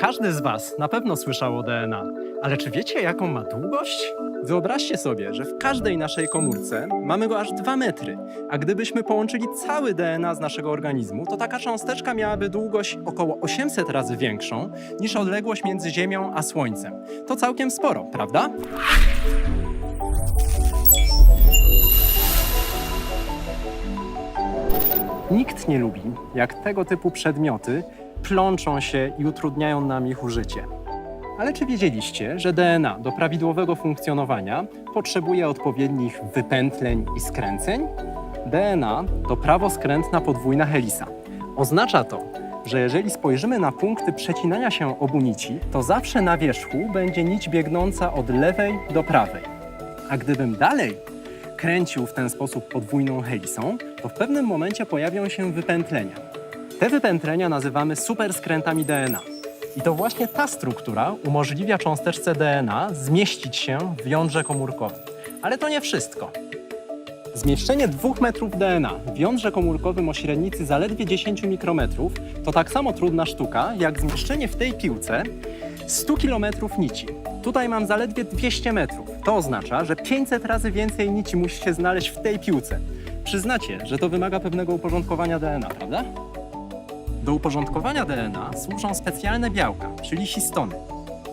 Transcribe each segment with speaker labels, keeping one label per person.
Speaker 1: Każdy z Was na pewno słyszał o DNA, ale czy wiecie, jaką ma długość? Wyobraźcie sobie, że w każdej naszej komórce mamy go aż 2 metry, a gdybyśmy połączyli cały DNA z naszego organizmu, to taka cząsteczka miałaby długość około 800 razy większą niż odległość między Ziemią a Słońcem. To całkiem sporo, prawda? Nikt nie lubi, jak tego typu przedmioty plączą się i utrudniają nam ich użycie. Ale czy wiedzieliście, że DNA do prawidłowego funkcjonowania potrzebuje odpowiednich wypętleń i skręceń? DNA to prawoskrętna podwójna helisa. Oznacza to, że jeżeli spojrzymy na punkty przecinania się obu nici, to zawsze na wierzchu będzie nić biegnąca od lewej do prawej. A gdybym dalej kręcił w ten sposób podwójną helisą, to w pewnym momencie pojawią się wypętlenia. Te wypętlenia nazywamy superskrętami DNA. I to właśnie ta struktura umożliwia cząsteczce DNA zmieścić się w jądrze komórkowym. Ale to nie wszystko. Zmieszczenie 2 metrów DNA w jądrze komórkowym o średnicy zaledwie 10 mikrometrów to tak samo trudna sztuka, jak zmieszczenie w tej piłce 100 kilometrów nici. Tutaj mam zaledwie 200 metrów. To oznacza, że 500 razy więcej nici musi się znaleźć w tej piłce. Przyznacie, że to wymaga pewnego uporządkowania DNA, prawda? Do uporządkowania DNA służą specjalne białka, czyli histony.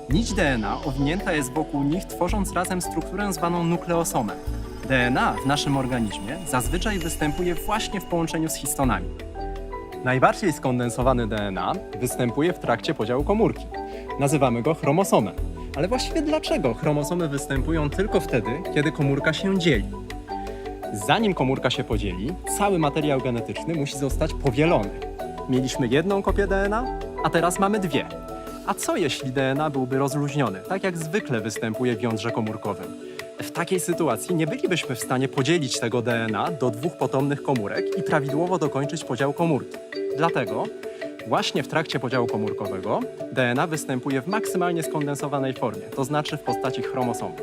Speaker 1: Nić DNA owinięta jest wokół nich, tworząc razem strukturę zwaną nukleosomem. DNA w naszym organizmie zazwyczaj występuje właśnie w połączeniu z histonami. Najbardziej skondensowany DNA występuje w trakcie podziału komórki. Nazywamy go chromosomem. Ale właściwie dlaczego chromosomy występują tylko wtedy, kiedy komórka się dzieli? Zanim komórka się podzieli, cały materiał genetyczny musi zostać powielony. Mieliśmy jedną kopię DNA, a teraz mamy dwie. A co jeśli DNA byłby rozluźniony, tak jak zwykle występuje w jądrze komórkowym? W takiej sytuacji nie bylibyśmy w stanie podzielić tego DNA do dwóch potomnych komórek i prawidłowo dokończyć podział komórki. Dlatego właśnie w trakcie podziału komórkowego DNA występuje w maksymalnie skondensowanej formie, to znaczy w postaci chromosomów.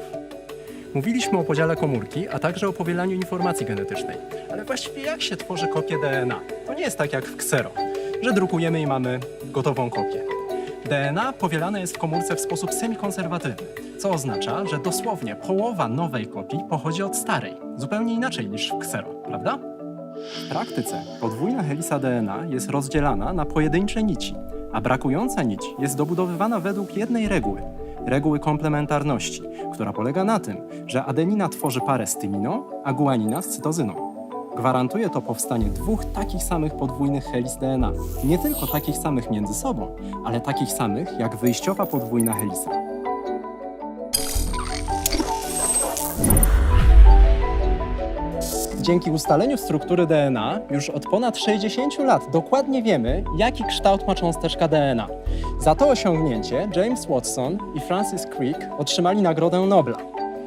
Speaker 1: Mówiliśmy o podziale komórki, a także o powielaniu informacji genetycznej. Ale właściwie jak się tworzy kopię DNA? To nie jest tak jak w ksero, że drukujemy i mamy gotową kopię. DNA powielane jest w komórce w sposób semikonserwatywny, co oznacza, że dosłownie połowa nowej kopii pochodzi od starej, zupełnie inaczej niż w ksero, prawda? W praktyce podwójna helisa DNA jest rozdzielana na pojedyncze nici, a brakująca nić jest dobudowywana według jednej reguły reguły komplementarności, która polega na tym, że adenina tworzy parę z tyminą, a guanina z cytozyną. Gwarantuje to powstanie dwóch takich samych podwójnych helis DNA. Nie tylko takich samych między sobą, ale takich samych jak wyjściowa podwójna helisa. Dzięki ustaleniu struktury DNA już od ponad 60 lat dokładnie wiemy, jaki kształt ma cząsteczka DNA. Za to osiągnięcie James Watson i Francis Crick otrzymali Nagrodę Nobla.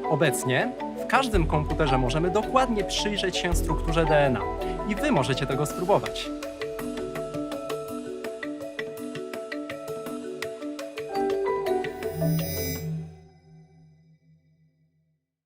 Speaker 1: Obecnie każdym komputerze możemy dokładnie przyjrzeć się strukturze DNA i Wy możecie tego spróbować.